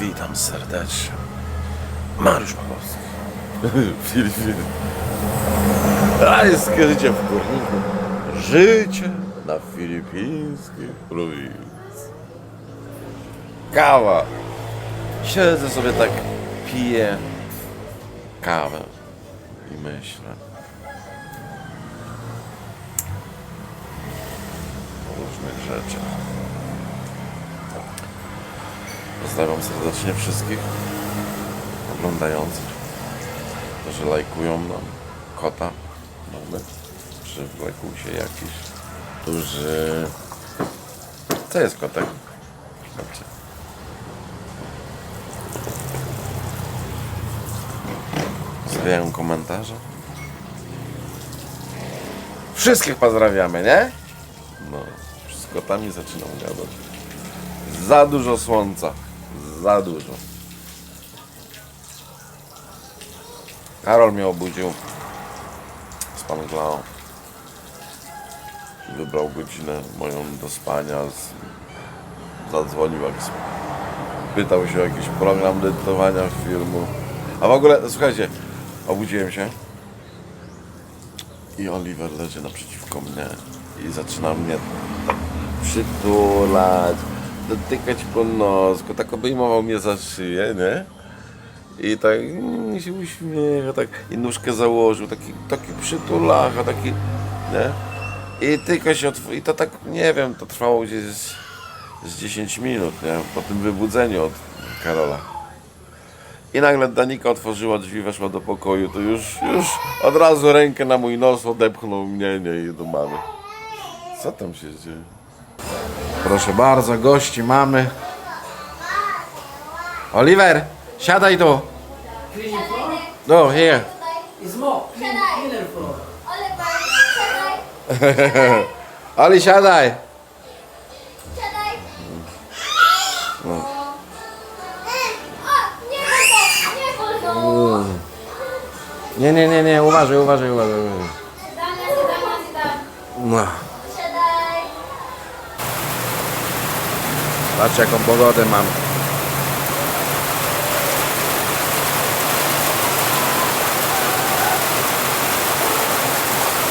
Witam serdecznie. Mariusz Pawłowski. Filipiny. Rajskie życie w górniku. Życie na filipińskich prowincji. Kawa. Siedzę sobie tak, piję kawę i myślę. O różnych rzeczach. Pozdrawiam serdecznie wszystkich oglądających, którzy lajkują nam kota. Mamy przy lajkusie jakiś, którzy... Co jest kotek? Zobaczcie. Zostawiają komentarze. Wszystkich pozdrawiamy, nie? No, z kotami zaczynam gadać. Za dużo słońca. Za dużo. Karol mnie obudził. Span glał. Wybrał godzinę moją do spania. Z... Zadzwonił jak pytał się o jakiś program edytowania filmu. A w ogóle, słuchajcie, obudziłem się i Oliver leży naprzeciwko mnie i zaczyna mnie przytulać, dotykać po nosku, tak obejmował mnie za szyję, nie? I tak mm, się uśmiecha, tak i nóżkę założył, taki, taki przytulacha, taki, nie? I tylko się otw- i to tak, nie wiem, to trwało gdzieś z, z 10 minut, nie? Po tym wybudzeniu od Karola. I nagle Danika otworzyła drzwi, weszła do pokoju, to już, już od razu rękę na mój nos odepchnął mnie, nie, i do mamy. Co tam się dzieje? Proszę bardzo, gości mamy. Oliver, siadaj tu. No, here. Floor. Siadaj! Oli, siadaj. Siadaj! No. Nie! Nie! Nie, nie, uważaj, uważaj, uważaj. No. Patrz jaką pogodę mam.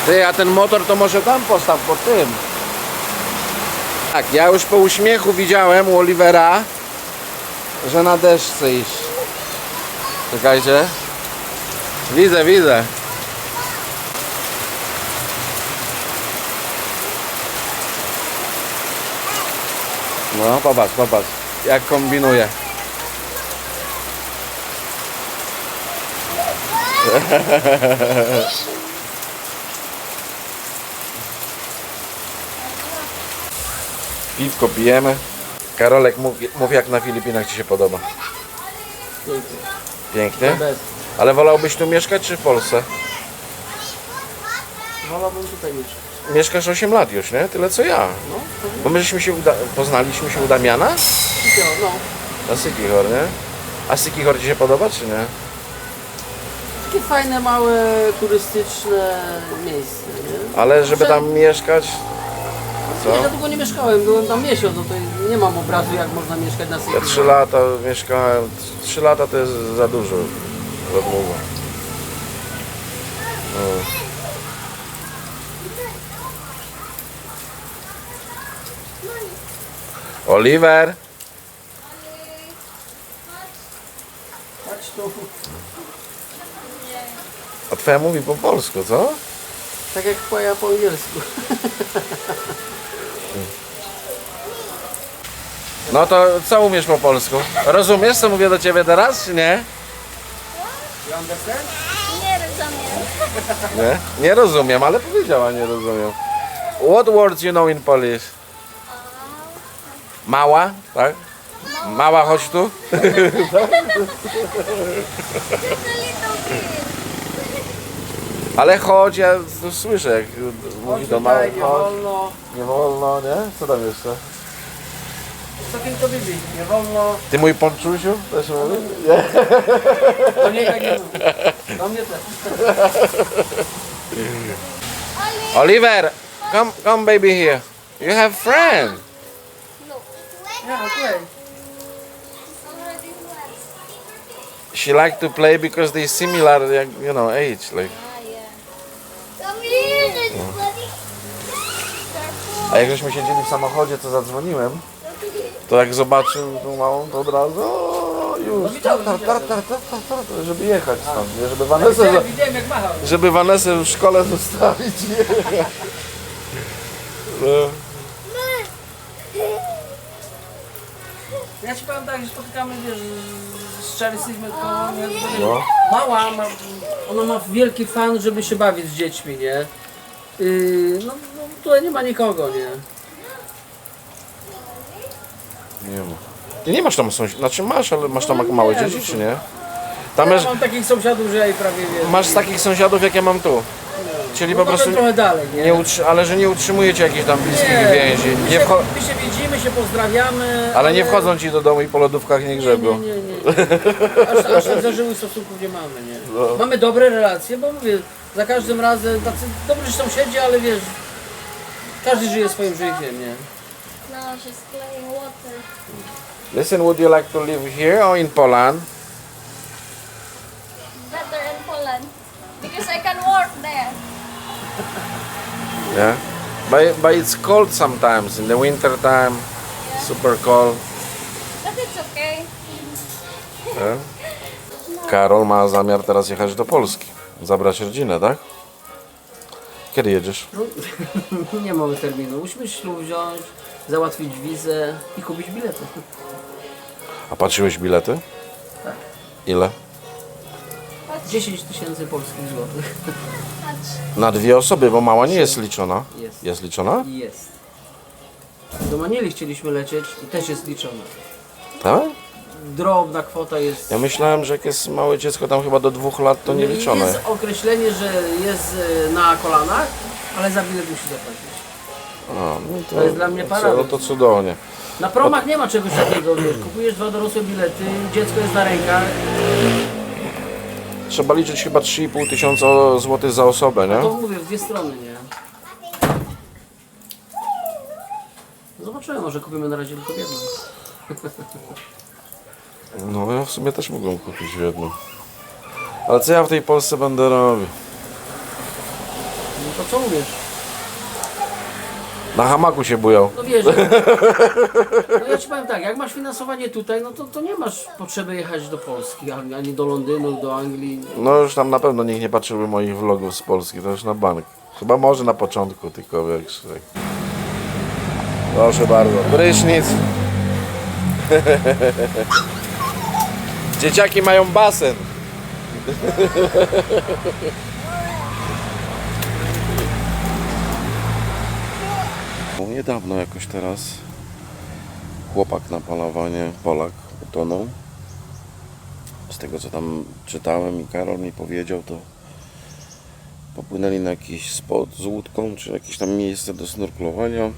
Ty, a ten motor to może tam postaw po tym. Tak, ja już po uśmiechu widziałem u Olivera, że na deszcz chce iść. Czekajcie. Widzę, widzę. No, popatrz, popatrz, jak kombinuje. Piwko pijemy. Karolek, mów, mów jak na Filipinach Ci się podoba. Pięknie? Ale wolałbyś tu mieszkać czy w Polsce? Wolałbym tutaj mieszkać. Mieszkasz 8 lat już, nie? Tyle co ja. No, to Bo my żeśmy się uda- poznaliśmy się u Damiana no. na Sykichor, nie? A Sykichor Ci się podoba, czy nie? Takie fajne, małe, turystyczne miejsce, nie? Ale żeby tam mieszkać, Nie, co? ja długo nie mieszkałem, byłem tam miesiąc, no to nie mam obrazu jak można mieszkać na Ja Syrii. 3 lata mieszkałem, 3 lata to jest za dużo, za długo. Oliver, Chodź tu. a twoja mówi po polsku, co? Tak jak twoja po angielsku. No to co umiesz po polsku? Rozumiesz, co mówię do ciebie teraz, czy nie? Nie rozumiem. Nie? Nie rozumiem, ale powiedziała nie rozumiem. What words you know in Polish? Mała, tak? Mała, chodź tu. Ale chodź, ja to słyszę, jak mówi do małej, nie chodź. wolno. Nie wolno, nie? Co tam jeszcze? Co tylko bibi, nie wolno. Ty mój ponczusiu też mówi? To nie tak nie mówi. Do mnie też. Oliver, come, come baby here. You have friend. Yeah, okay. Already she like to play because they similar, jak, you know, age. Like. Ah, yeah. Come here, little buddy. Careful. A jak żeśmy siedzieli w samochodzie, to zadzwoniłem, to jak zobaczył tą małą, to od razu o, już, widziałem, tar, tar, tar, tar, tar, tar, żeby jechać stąd, nie? żeby widziałem jak machał. żeby Vanessa w szkole zostawić. Nie? No. Ja ci powiem tak, że spotykamy, wiesz, z Chelsea, No. mała, ma, ona ma wielki fan, żeby się bawić z dziećmi, nie? Yy, no, no tutaj nie ma nikogo, nie? Nie ma. Ty nie masz tam sąsiadów, znaczy masz, ale masz tam małe nie, dzieci, no to- czy nie? Tam Ja masz, mam takich sąsiadów, że ja jej prawie wiem. masz takich sąsiadów, jak ja mam tu. Czyli no po prostu, trochę dalej, nie? nie utrzy- ale że nie utrzymujecie jakichś tam bliskich Nie, więzi. my, Nie się, wcho- my się widzimy, się pozdrawiamy. ale nie wchodzą ci do domu i po lodówkach nie Nie, grzebią. nie, nie, nie. Aż, aż tak zażyłych stosunków nie mamy, nie? No. Mamy dobre relacje, bo mówię, za każdym razem tacy dobrzy sąsiedzi, ale wiesz, każdy żyje swoim życiem, nie? No, she's playing water. Listen, would you like to live here or in Poland? Yeah. But, but it's cold sometimes in the winter time. Super cold. But it's okay. Yeah. Karol ma zamiar teraz jechać do Polski. Zabrać rodzinę, tak? Kiedy jedziesz? Nie mamy terminu. Musimy ślub wziąć, załatwić wizę i kupić bilety. A patrzyłeś bilety? Tak. Ile? 10 tysięcy polskich złotych. Na dwie osoby, bo mała nie jest liczona. Jest. Jest liczona? Jest. Do Manili chcieliśmy lecieć i też jest liczona. Tak? Drobna kwota jest. Ja myślałem, że jak jest małe dziecko tam chyba do dwóch lat, to nie liczone. Jest określenie, że jest e, na kolanach, ale za bilet musi zapłacić. A, no to, To jest dla mnie paradoks. no to cudownie. Na promach nie ma czegoś takiego, wiesz, kupujesz dwa dorosłe bilety, dziecko jest na rękach, Trzeba liczyć chyba 3,5 tysiąca złotych za osobę, to nie? mówię, w dwie strony, nie? Zobaczymy, może kupimy na razie tylko jedną. No ja w sumie też mógłbym kupić jedną. Ale co ja w tej Polsce będę robił? No to co mówisz? Na hamaku się bujał. No wiesz, no ja ci powiem tak, jak masz finansowanie tutaj, no to, to nie masz potrzeby jechać do Polski, ani ani do Londynu, do Anglii. No już tam na pewno nikt nie patrzyłby moich vlogów z Polski, to już na bank. Chyba może na początku tylko wiesz. tak. Proszę bardzo. Prysznic. Dzieciaki mają basen. Niedawno jakoś teraz chłopak na palowanie, Polak, utonął. Z tego co tam czytałem i Karol mi powiedział, to popłynęli na jakiś spot z łódką, czy jakieś tam miejsce do snurklowania.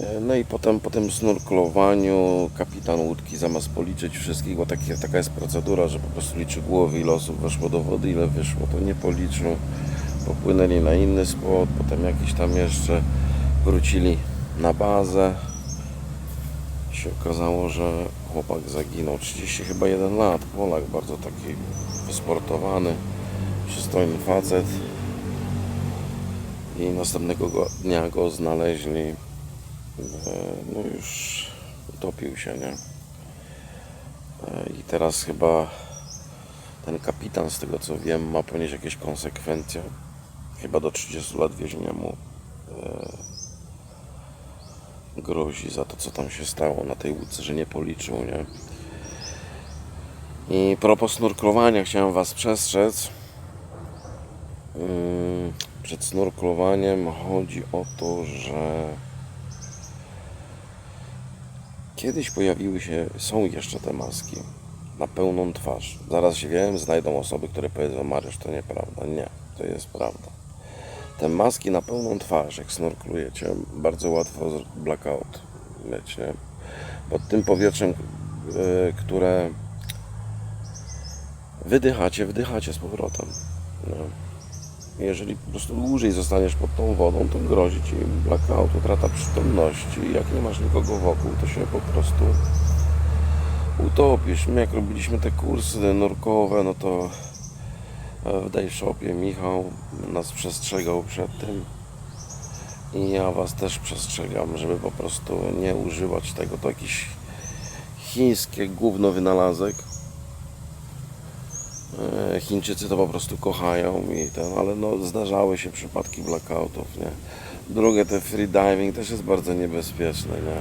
E, No i potem po tym snurklowaniu kapitan łódki zamiast policzyć wszystkich, bo takie, taka jest procedura, że po prostu liczy głowy, ile osób weszło do wody, ile wyszło, to nie policzył. Popłynęli na inny spot, potem jakiś tam jeszcze wrócili na bazę. Się okazało, że chłopak zaginął. 30 chyba 1 lat, Polak, bardzo taki wysportowany, przystojny facet. I następnego go, dnia go znaleźli e, no już utopił się, nie? E, I teraz chyba ten kapitan, z tego co wiem, ma ponieść jakieś konsekwencje. Chyba do 30 lat więzienia mu e, grozi za to, co tam się stało na tej łódce, że nie policzył, nie? I propos snurklowania chciałem Was przestrzec. Ym, Przed snurklowaniem chodzi o to, że Kiedyś pojawiły się, są jeszcze te maski na pełną twarz. Zaraz się wiem, znajdą osoby, które powiedzą, Mariusz, to nieprawda. Nie, to jest prawda. Te maski na pełną twarz, jak snorklujecie, bardzo łatwo blackout mieć, nie? Pod tym powietrzem, e, które wydychacie, wdychacie z powrotem. No. Jeżeli po prostu dłużej zostaniesz pod tą wodą, to grozi ci blackout, utrata przytomności. Jak nie masz nikogo wokół, to się po prostu utopisz. My jak robiliśmy te kursy nurkowe, no to w Day Shopie Michał nas przestrzegał przed tym. I ja was też przestrzegam, żeby po prostu nie używać tego. To jakiś chińskie gówno wynalazek. E, Chińczycy to po prostu kochają i ten, ale no zdarzały się przypadki blackoutów, nie? Drugie, te freediving też jest bardzo niebezpieczne, nie?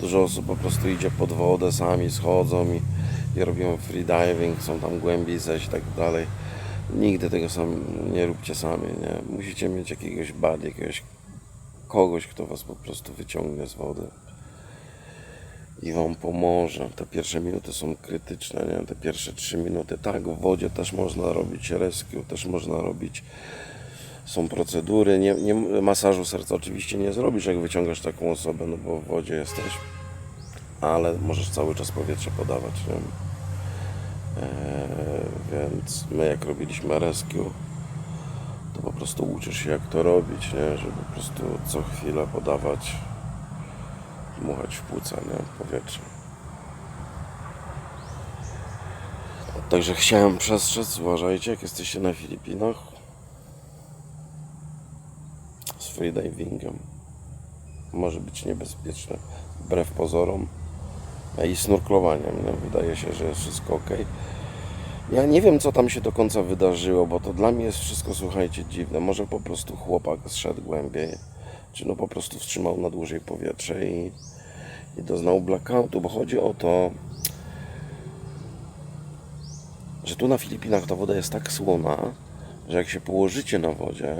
Dużo osób po prostu idzie pod wodę, sami schodzą i, i robią freediving, są tam głębiej zejść i tak dalej. Nigdy tego sam nie róbcie sami, nie? Musicie mieć jakiegoś buddy, jakiegoś kogoś, kto was po prostu wyciągnie z wody i wam pomoże. Te pierwsze minuty są krytyczne, nie? Te pierwsze trzy minuty. Tak, w wodzie też można robić rescue, też można robić. Są procedury. Nie, nie, masażu serca oczywiście nie zrobisz, jak wyciągasz taką osobę, no bo w wodzie jesteś. Ale możesz cały czas powietrze podawać, nie? Eee, więc my jak robiliśmy rescue, to po prostu uczysz się jak to robić, nie? Żeby po prostu co chwilę podawać dmuchać w płuca, nie? Powietrze. Także chciałem przestrzec, uważajcie, jak jesteście na Filipinach z freedivingiem. Może być niebezpieczne, wbrew pozorom. I snorklowaniem, nie? Wydaje się, że jest wszystko ok. Ja nie wiem, co tam się do końca wydarzyło, bo to dla mnie jest wszystko, słuchajcie, dziwne. Może po prostu chłopak zszedł głębiej, czy no po prostu wstrzymał na dłużej powietrze i, i doznał blackoutu, bo chodzi o to, że tu na Filipinach ta woda jest tak słona, że jak się położycie na wodzie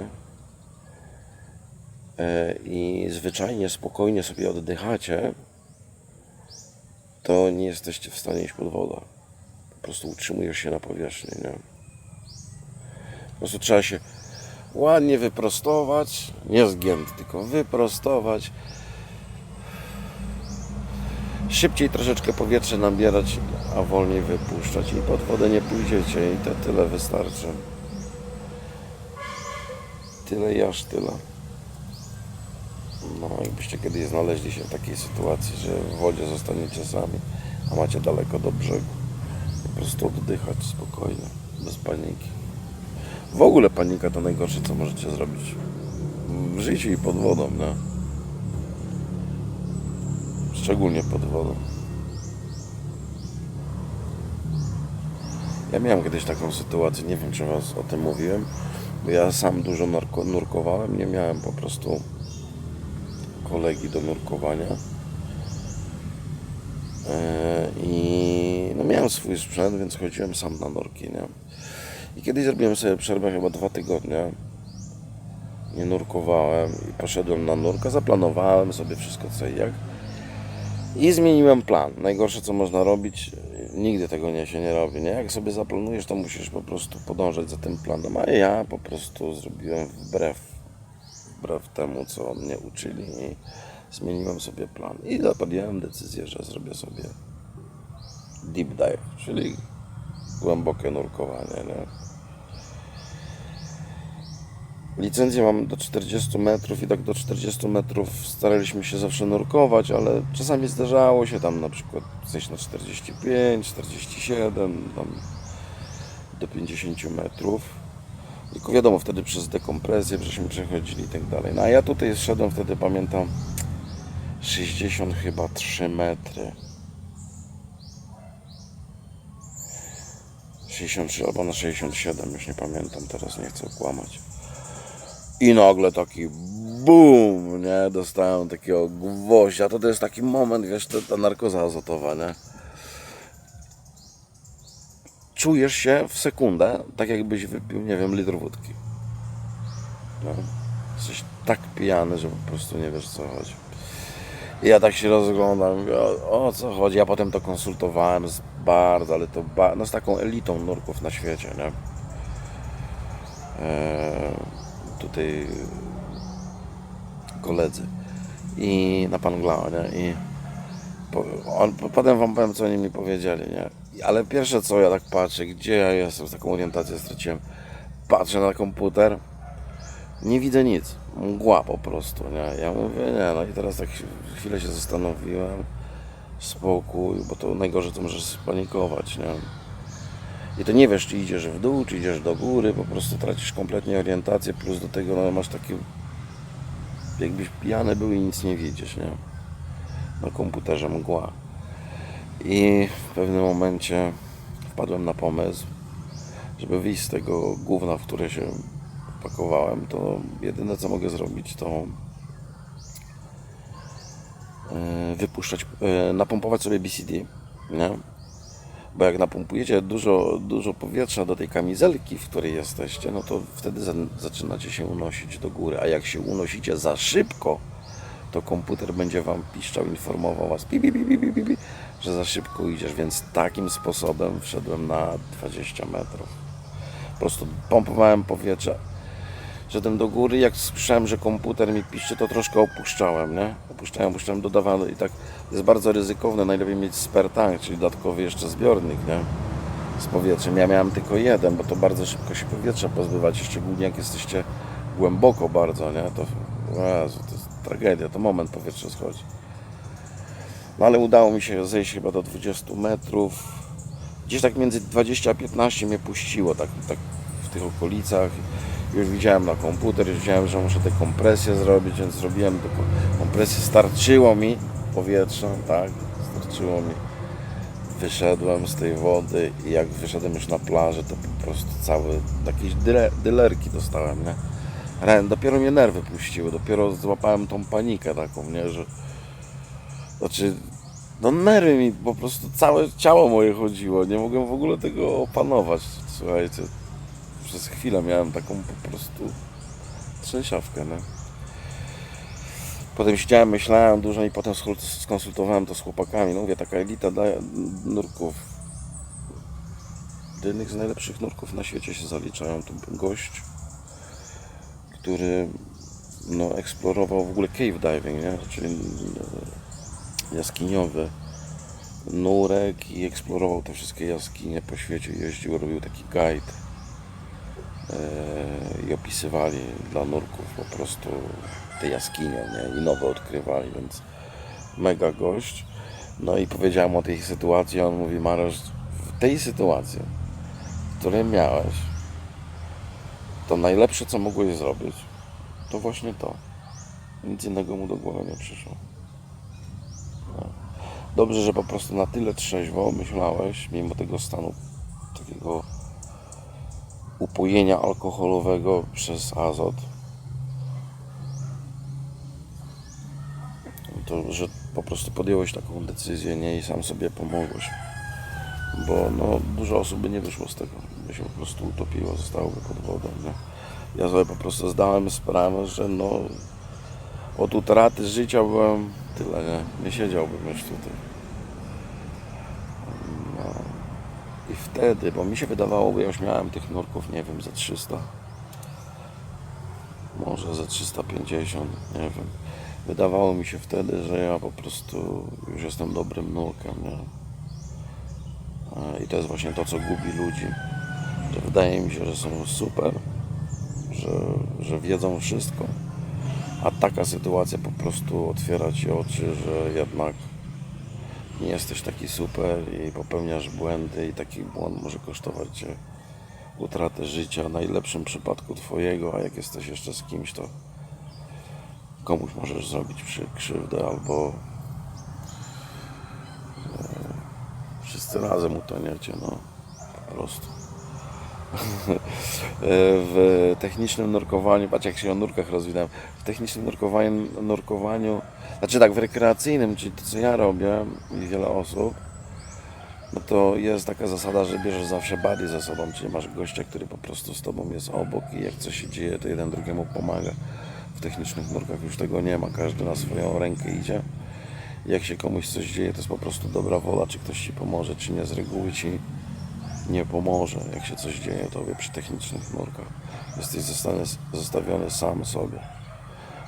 e, i zwyczajnie, spokojnie sobie oddychacie, to nie jesteście w stanie iść pod wodę. Po prostu utrzymujesz się na powierzchni, nie? Po prostu trzeba się ładnie wyprostować, nie zgięt, tylko wyprostować. Szybciej troszeczkę powietrze nabierać, a wolniej wypuszczać i pod wodę nie pójdziecie i to tyle wystarczy. Tyle i aż tyle. No, jakbyście kiedyś znaleźli się w takiej sytuacji, że w wodzie zostaniecie sami, a macie daleko do brzegu. Po prostu oddychać spokojnie, bez paniki. W ogóle panika to najgorsze, co możecie zrobić w życiu i pod wodą, nie? Szczególnie pod wodą. Ja miałem kiedyś taką sytuację, nie wiem czy Was o tym mówiłem, bo ja sam dużo nurko, nurkowałem, nie miałem po prostu kolegi do nurkowania. E, I no miałem swój sprzęt, więc chodziłem sam na nurki, nie? I kiedyś zrobiłem sobie przerwę chyba dwa tygodnie. Nie nurkowałem i poszedłem na nurka, zaplanowałem sobie wszystko co i jak. I zmieniłem plan. Najgorsze co można robić, nigdy tego nie się nie robi. Nie? Jak sobie zaplanujesz, to musisz po prostu podążać za tym planem. A ja po prostu zrobiłem wbrew, wbrew temu, co mnie uczyli i zmieniłem sobie plan. I podjąłem decyzję, że zrobię sobie deep dive, czyli głębokie nurkowanie. Nie? Licencję mam do 40 metrów i tak do 40 metrów staraliśmy się zawsze nurkować, ale czasami zdarzało się tam na przykład zejść na 45, 47, tam do 50 metrów. Tylko wiadomo, wtedy przez dekompresję żeśmy przechodzili i tak dalej. No a ja tutaj zszedłem wtedy, pamiętam, 60 chyba 3 metry. 63 albo na 67, już nie pamiętam, teraz nie chcę kłamać. I nagle taki BUM, nie? Dostałem takiego gwoździa. To, to jest taki moment, wiesz, to, ta narkoza azotowa, nie? Czujesz się w sekundę, tak jakbyś wypił, nie wiem, litr wódki. No. Jesteś tak pijany, że po prostu nie wiesz, o co chodzi. I ja tak się rozglądam, mówię, o, o co chodzi. Ja potem to konsultowałem z bardzo, ale to ba- no, z taką elitą nurków na świecie, nie? Eee, tutaj koledzy i na Panglao, nie? I po, on, po- potem wam powiem, co oni mi powiedzieli, nie? Ale pierwsze co, ja tak patrzę, gdzie ja jestem, taką orientację straciłem. Patrzę na komputer, nie widzę nic, mgła po prostu, nie? Ja mówię, nie, no i teraz tak chwilę się zastanowiłem, spokój, bo to najgorzej to możesz spanikować, nie? I to nie wiesz, czy idziesz w dół, czy idziesz do góry, po prostu tracisz kompletnie orientację, plus do tego no, masz takie, jakbyś pijany był i nic nie widzisz, nie? Na komputerze mgła. I w pewnym momencie wpadłem na pomysł, żeby wyjść z tego gówna, w które się pakowałem, to jedyne co mogę zrobić to e, wypuszczać, e, napompować sobie BCD, nie? Bo jak napompujecie dużo, dużo powietrza do tej kamizelki, w której jesteście, no to wtedy za, zaczynacie się unosić do góry. A jak się unosicie za szybko, to komputer będzie Wam piszczał, informował Was, że za szybko idziesz. Więc takim sposobem wszedłem na 20 metrów. Po prostu pompowałem powietrze. Szedłem do góry, jak słyszałem, że komputer mi piszczy, to troszkę opuszczałem, nie? Opuszczałem, opuszczałem, dodawałem i tak jest bardzo ryzykowne, najlepiej mieć spare tank, czyli dodatkowy jeszcze zbiornik, nie? Z powietrzem. Ja miałem tylko jeden, bo to bardzo szybko się powietrza pozbywać, szczególnie jak jesteście głęboko bardzo, nie? To, Jezu, to jest tragedia, to moment powietrze schodzi. No ale udało mi się zejść chyba do 20 metrów. Gdzieś tak między 20 a 15 mnie puściło, tak, tak w tych okolicach. Już widziałem na komputer, już widziałem, że muszę te kompresje zrobić, więc zrobiłem te ko- kompresje. Starczyło mi powietrza, tak, starczyło mi. Wyszedłem z tej wody i jak wyszedłem już na plażę, to po prostu cały, jakieś dyle, dylerki dostałem, nie? Dopiero mnie nerwy puściły, dopiero złapałem tą panikę taką, nie, że znaczy, no nerwy mi po prostu całe ciało moje chodziło, nie mogłem w ogóle tego opanować, słuchajcie, przez chwilę miałem taką po prostu trzęsiawkę, nie. Potem siedziałem, myślałem dużo i potem skonsultowałem to z chłopakami, no mówię, taka elita nurków, do jednych z najlepszych nurków na świecie się zaliczają, był gość, który no, eksplorował w ogóle cave diving, nie? czyli jaskiniowy nurek i eksplorował te wszystkie jaskinie po świecie, jeździł, robił taki guide e, i opisywali dla nurków po prostu te jaskinie nie? i nowe odkrywali, więc mega gość. No i powiedziałem o tej sytuacji, on mówi Marosz, w tej sytuacji, której miałeś, to najlepsze co mogłeś zrobić, to właśnie to. Nic innego mu do głowy nie przyszło. Dobrze, że po prostu na tyle trzeźwo myślałeś, mimo tego stanu takiego upojenia alkoholowego przez azot, to że po prostu podjąłeś taką decyzję, nie i sam sobie pomogłeś. Bo no, dużo osób by nie wyszło z tego, by się po prostu utopiło, zostałoby pod wodą. Nie? Ja sobie po prostu zdałem sprawę, że no od utraty życia byłem tyle, nie? Nie siedziałbym już tutaj. No. I wtedy, bo mi się wydawało, bo ja już miałem tych nurków, nie wiem, za 300. Może za 350, nie wiem. Wydawało mi się wtedy, że ja po prostu już jestem dobrym nurkiem, nie? I to jest właśnie to, co gubi ludzi. Że wydaje mi się, że są super, że, że wiedzą wszystko, a taka sytuacja po prostu otwiera ci oczy, że jednak nie jesteś taki super i popełniasz błędy i taki błąd może kosztować cię utratę życia, w najlepszym przypadku twojego, a jak jesteś jeszcze z kimś, to komuś możesz zrobić krzywdę albo e, wszyscy razem utoniecie, no po prostu. w technicznym nurkowaniu, patrz jak się o nurkach rozwinąłem, w technicznym nurkowaniu, nurkowaniu, znaczy tak, w rekreacyjnym, czyli to co ja robię i wiele osób, no to jest taka zasada, że bierzesz zawsze buddy ze sobą, czyli masz gościa, który po prostu z tobą jest obok i jak coś się dzieje, to jeden drugiemu pomaga. W technicznych nurkach już tego nie ma, każdy na swoją rękę idzie. Jak się komuś coś dzieje, to jest po prostu dobra wola, czy ktoś ci pomoże, czy nie, z reguły ci nie pomoże, jak się coś dzieje tobie przy technicznych nurkach. Jesteś zostawiony sam sobie.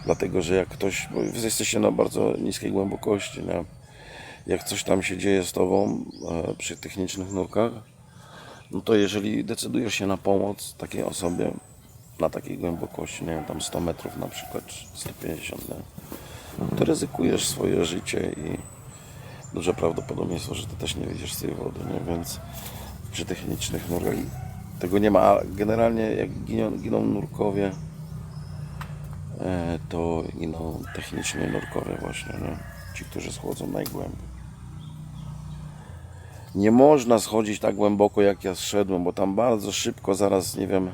Dlatego, że jak ktoś, bo wy jesteście na bardzo niskiej głębokości, nie? Jak coś tam się dzieje z tobą e, przy technicznych nurkach, no to jeżeli decydujesz się na pomoc takiej osobie na takiej głębokości, nie wiem, tam 100 metrów na przykład, czy 150, nie? to ryzykujesz swoje życie i duże prawdopodobieństwo, że ty też nie wyjdziesz z tej wody, nie? Więc przy technicznych nurkach tego nie ma. A generalnie jak giną, giną nurkowie, e, to giną techniczni nurkowie właśnie, nie? Ci, którzy schodzą najgłębiej. Nie można schodzić tak głęboko jak ja zszedłem, bo tam bardzo szybko, zaraz nie wiem.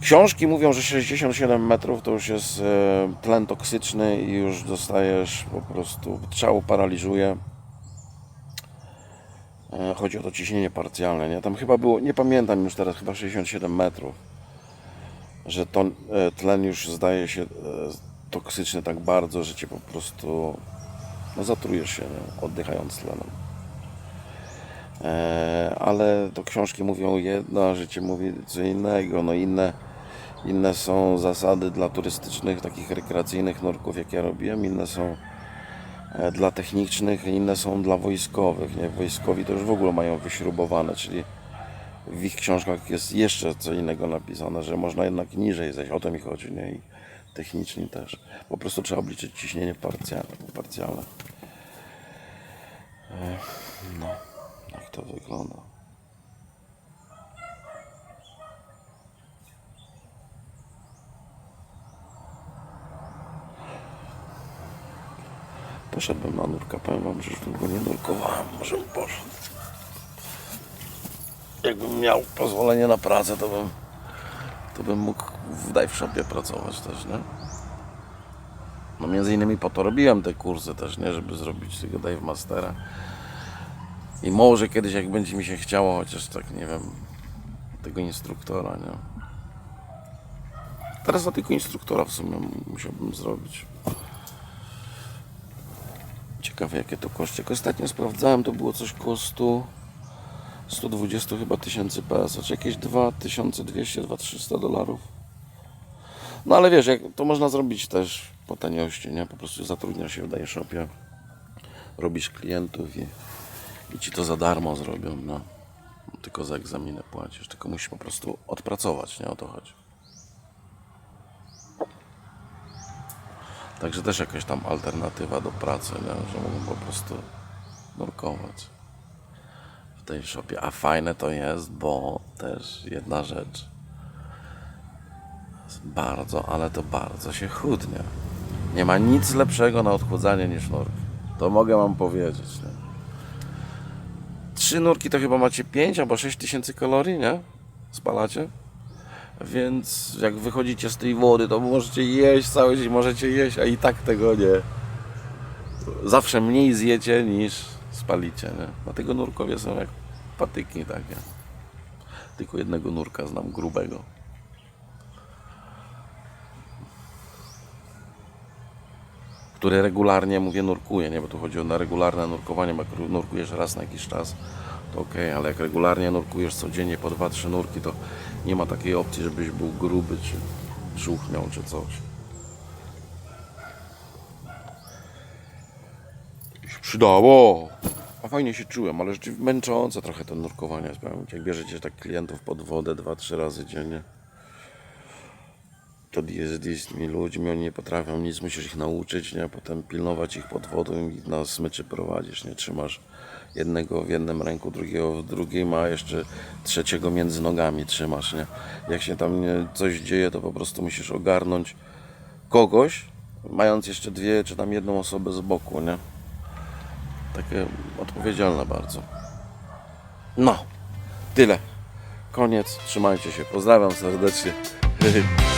Książki mówią, że 67 metrów to już jest e, tlen toksyczny i już dostajesz po prostu, ciało paraliżuje. E, Chodzi o to ciśnienie parcjalne, nie? Tam chyba było, nie pamiętam już teraz, chyba 67 metrów. Że to, e, tlen już zdaje się e, toksyczny tak bardzo, że cię po prostu no, zatrujesz się, nie? oddychając tlenem. Ale to książki mówią jedno, a życie mówi co innego. No inne, inne są zasady dla turystycznych, takich rekreacyjnych nurków, jak ja robiłem, inne są dla technicznych, inne są dla wojskowych. Nie? Wojskowi to już w ogóle mają wyśrubowane, czyli w ich książkach jest jeszcze co innego napisane, że można jednak niżej zejść. O to mi chodzi, nie? I techniczni też. Po prostu trzeba obliczyć ciśnienie parcjalne. E, No, jak to wygląda. Poszedłbym na nurka, powiem wam, że już długo nie nurkowałem, może bym poszedł. Jakbym miał pozwolenie na pracę, to bym, to bym mógł w dive shopie pracować też, nie? No między innymi po to robiłem te kursy też, nie? Żeby zrobić tego dive mastera. I może kiedyś, jak będzie mi się chciało, chociaż tak, nie wiem, tego instruktora, nie? Teraz na tylko instruktora w sumie musiałbym zrobić. Ciekawe jakie to. Jak ostatnio sprawdzałem, to było coś koło 100, 120 chyba tysięcy PS, czy jakieś 2200, 2300 dolarów. No ale wiesz, jak, to można zrobić też po taniości, nie? Po prostu zatrudniasz się w Daje Shopie, robisz klientów i, i ci to za darmo zrobią, no. Tylko za egzaminy płacisz, tylko musisz po prostu odpracować, nie? O to chodzi. Także też jakaś tam alternatywa do pracy, nie? że mogą po prostu nurkować w tej shopie. A fajne to jest, bo też jedna rzecz. Bardzo, ale to bardzo się chudnie. Nie ma nic lepszego na odchudzanie niż nurki. To mogę wam powiedzieć. Nie? Trzy nurki to chyba macie 5 albo 6 tysięcy kalorii, nie? Spalacie? Więc jak wychodzicie z tej wody, to możecie jeść cały dzień, możecie jeść, a i tak tego nie. Zawsze mniej zjecie niż spalicie, nie? Dlatego nurkowie są jak patyki takie. Tylko jednego nurka znam, grubego. Który regularnie, mówię, nurkuje, nie? Bo tu chodzi o na regularne nurkowanie, bo jak nurkujesz raz na jakiś czas, to ok, ale jak regularnie nurkujesz codziennie po 2-3 nurki, to nie ma takiej opcji, żebyś był gruby, czy brzuch miał, czy coś. się przydało. A fajnie się czułem, ale rzeczywiście męczące trochę to nurkowanie jest. Jak bierzecie tak klientów pod wodę 2-3 razy dziennie, to jest z tymi ludźmi, oni nie potrafią nic, musisz ich nauczyć, nie? Potem pilnować ich pod wodą i na smyczy prowadzisz, nie? Trzymasz jednego w jednym ręku, drugiego w drugim, a jeszcze trzeciego między nogami trzymasz, nie? Jak się tam coś dzieje, to po prostu musisz ogarnąć kogoś, mając jeszcze dwie czy tam jedną osobę z boku, nie? Takie odpowiedzialne bardzo. No, tyle. Koniec. Trzymajcie się. Pozdrawiam serdecznie.